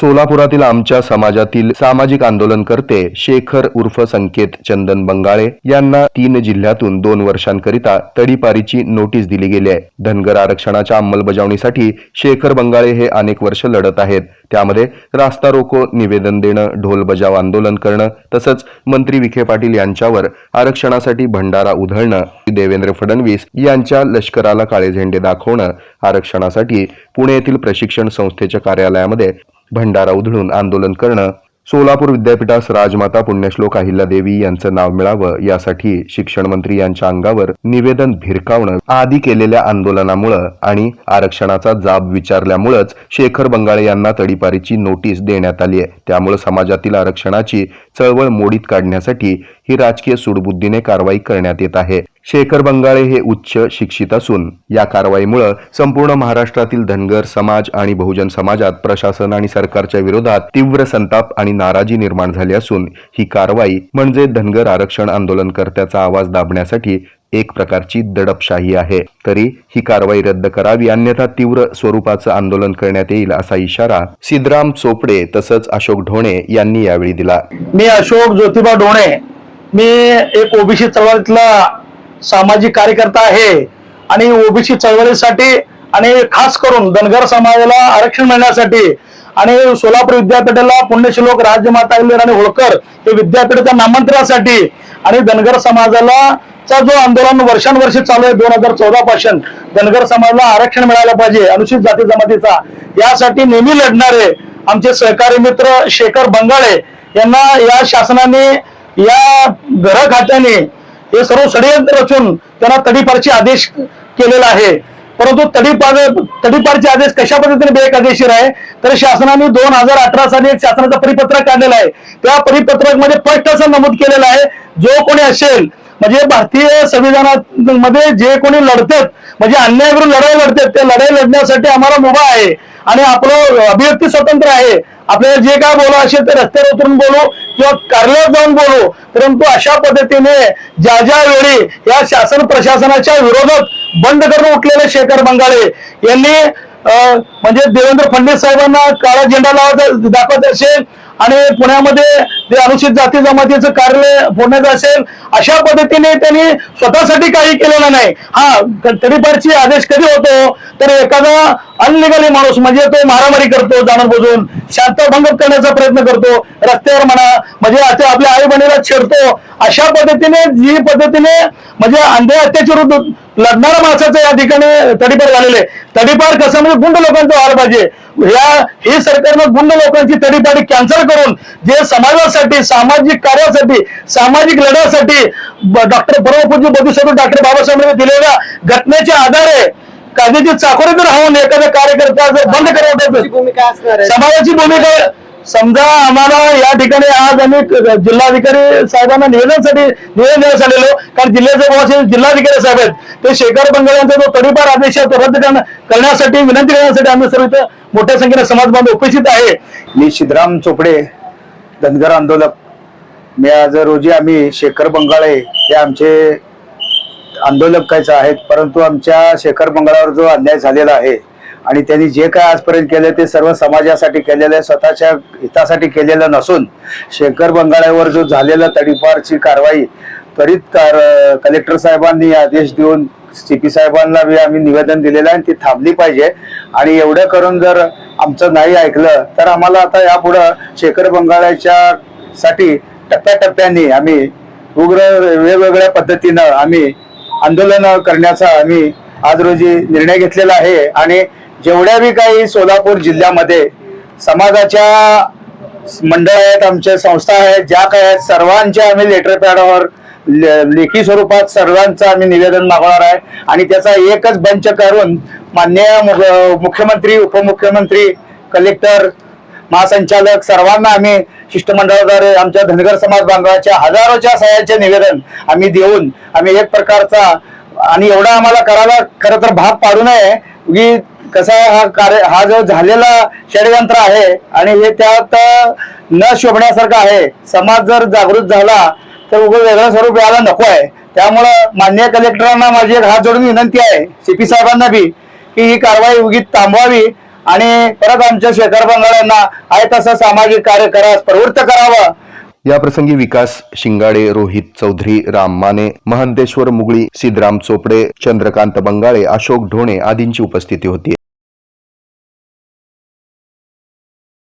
सोलापुरातील आमच्या समाजातील सामाजिक आंदोलनकर्ते शेखर उर्फ संकेत चंदन बंगाळे यांना तीन जिल्ह्यातून दोन वर्षांकरिता तडीपारीची नोटीस दिली गेली आहे. धनगर आरक्षणाच्या अंमलबजावणीसाठी शेखर बंगाळे हे अनेक वर्ष लढत आहेत. त्यामध्ये रास्ता रोको निवेदन देणं ढोल बजाव आंदोलन करणं तसंच मंत्री विखे पाटील यांच्यावर आरक्षणासाठी भंडारा उधळणं देवेंद्र फडणवीस यांच्या लष्कराला काळे झेंडे दाखवणं आरक्षणासाठी पुणे येथील प्रशिक्षण संस्थेच्या कार्यालयामध्ये भंडारा उधळून आंदोलन करणं सोलापूर विद्यापीठास राजमाता पुण्यश्लोक अहिल्यादेवी यांचं नाव मिळावं यासाठी शिक्षण मंत्री यांच्या अंगावर निवेदन भिरकावणं आदी केलेल्या आंदोलनामुळं आणि आरक्षणाचा जाब विचारल्यामुळंच शेखर बंगाळे यांना तडीपारीची नोटीस देण्यात आली आहे त्यामुळे समाजातील आरक्षणाची चळवळ मोडीत काढण्यासाठी ही राजकीय सूडबुद्धीने कारवाई करण्यात येत आहे. शेखर बंगाळे हे उच्च शिक्षित असून या कारवाईमुळे संपूर्ण महाराष्ट्रातील धनगर समाज आणि बहुजन समाजात प्रशासन आणि सरकारच्या विरोधात तीव्र संताप आणि नाराजी निर्माण झाली असून ही कारवाई म्हणजे धनगर आरक्षण आंदोलनकर्त्याचा आवाज दाबण्यासाठी एक प्रकारची दडपशाही आहे. तरी ही कारवाई रद्द करावी अन्यथा तीव्र स्वरूपाचं आंदोलन करण्यात येईल असा इशारा सिद्धराम चोपडे तसंच अशोक ढोणे यांनी यावेळी दिला. मी अशोक ज्योतिबा ढोणे. मी एक ओबीसी चळवळीतला सामाजिक कार्यकर्ता आहे. आणि ओबीसी चळवळीसाठी आणि खास करून धनगर समाजाला आरक्षण मिळण्यासाठी आणि सोलापूर विद्यापीठाला पुण्यश्लोक राजमाता आणि होळकर हे विद्यापीठाच्या नामांतरासाठी आणि धनगर समाजाला चा जो आंदोलन वर्षानुवर्ष चालू आहे दोन हजार चौदा पासून धनगर समाजाला आरक्षण मिळायला पाहिजे अनुसूचित जाती जमातीचा यासाठी नेहमी लढणारे आमचे सहकारी मित्र शेखर बंगाळे यांना या शासनाने या घर खात्याने हे सर्व षडयंत्र रचून त्यांना तडीपारचे आदेश केलेला आहे. परंतु तडीपार तडीपारचे आदेश कशा पद्धतीने बेकायदेशीर आहे? तर शासनाने दोन हजार अठरा साली एक शासनाचा परिपत्रक काढलेला आहे. त्या परिपत्रकमध्ये स्पष्ट असं नमूद केलेलं आहे. जो कोणी असेल म्हणजे भारतीय संविधानामध्ये जे कोणी लढतात म्हणजे अन्यायाविरुद्ध लढाई लढतात त्या लढाई लढण्यासाठी आम्हाला मुभा आहे आणि आपलं अभिव्यक्ती स्वतंत्र आहे. आपल्याला जे काय बोलू असेल ते रस्त्यावर उतरून बोलू किंवा कार्यालयात जाऊन बोलू. परंतु अशा पद्धतीने ज्या ज्या वेळी या शासन प्रशासनाच्या विरोधात बंद करून उठलेले शेखर बंगाळे यांनी म्हणजे देवेंद्र फडणवीस साहेबांना काळा झेंडा लावायचा दाखवत असेल आणि पुण्यामध्ये ते अनुसूचित जाती जमातीचं कार्यालय फोडण्याचं असेल अशा पद्धतीने त्यांनी स्वतःसाठी काही केलेलं नाही. हा तडीपारची आदेश कधी होतो? तर एखादा अनलिगली माणूस म्हणजे तो मारामारी करतो जाणून बुजून शांतभंग करण्याचा प्रयत्न करतो रस्त्यावर म्हणा म्हणजे आता आपल्या आई बहिणीला छेडतो अशा पद्धतीने जी पद्धतीने म्हणजे अंधे अत्याचार लढणाऱ्या माणसाचं या ठिकाणी तडीपार झालेले तडीपार कसं म्हणजे गुंड लोकांचं व्हायला पाहिजे. या हे सरकारनं गुंड लोकांची तडीपाडी कॅन्सल करून जे समाजासाठी सामाजिक कार्यासाठी सामाजिक लढ्यासाठी डॉक्टर परमपूज्य बोधिसत्व डॉक्टर बाबासाहेबांनी दिलेल्या घटनेच्या आधारे कायद्याची चाकोरीत राहून एखादा कार्यकर्ता जर बंद करत भूमिका असणार आहे. समाजाची भूमिका समजा आम्हाला या ठिकाणी आज आम्ही जिल्हाधिकारी साहेबांना निवेदनासाठी निवेदन देण्यास आलेलो. कारण जिल्ह्याचे प्रवासी जिल्हाधिकारी साहेब आहेत. ते शेखर बंगाल यांचा जो तडीपार आदेश आहे तो रद्द करण्यासाठी विनंती करण्यासाठी आम्ही सर्व इथं मोठ्या संख्येने समाज बांधव उपस्थित आहे. मी सिद्धराम चोपडे धनगर आंदोलक. मी आज रोजी आम्ही शेखर बंगाळे हे आमचे आंदोलक काहीच आहेत परंतु आमच्या शेखर बंगाळावर जो अन्याय झालेला आहे आणि त्यांनी जे काय आजपर्यंत केलं ते सर्व समाजासाठी केलेलं आहे स्वतःच्या हितासाठी केलेलं नसून शेखर बंगाळ्यावर जो झालेला तडीपारची कारवाई त्वरित कार कलेक्टर साहेबांनी आदेश देऊन सी पी साहेबांना बी आम्ही निवेदन दिलेलं आहे आणि ती थांबली पाहिजे. आणि एवढं करून जर आमचं नाही ऐकलं तर आम्हाला आता यापुढं शेखर बंगाळ्याच्या साठी टप्प्याटप्प्याने आम्ही उग्र वेगवेगळ्या पद्धतीनं आम्ही आंदोलन करण्याचा आम्ही आज रोजी निर्णय घेतलेला आहे. आणि जेवढ्या बी काही सोलापूर जिल्ह्यामध्ये समाजाच्या मंडळ आहेत आमच्या संस्था आहेत ज्या काय आहेत सर्वांच्या आम्ही लेटर पॅडवर लेखी स्वरूपात सर्वांचं आम्ही निवेदन मागवणार आहे. आणि त्याचा एकच बंच करून माननीय मु- मुख्यमंत्री उपमुख्यमंत्री कलेक्टर महासंचालक सर्वांना आम्ही शिष्टमंडळाद्वारे आमच्या धनगर समाज बांधवाच्या हजारोच्या सह्याचे निवेदन आम्ही देऊन आम्ही एक प्रकारचा आणि एवढा आम्हाला करायला खरं तर भाग पाडू नये की कसा आहे हा कार्य हा जो झालेला षडयंत्र आहे आणि हे त्यात न शोभण्यासारखं आहे समाज जर जागृत झाला तर उभं वेगळं स्वरूप यायला नको आहे त्यामुळं मान्य कलेक्टरांना माझी एक हात जोडून विनंती आहे सीपी साहेबांना बी की ही कारवाई उगीत थांबवावी आणि परत आमच्या शेखर बंगाळ्यांना आहे तसं सामाजिक कार्य करास प्रवृत्त करावं. या प्रसंगी विकास शिंगाडे रोहित चौधरी राम माने महंतेश्वर मुगळी सिद्धराम चोपडे चंद्रकांत बंगाळे अशोक ढोणे आदींची उपस्थिती होती.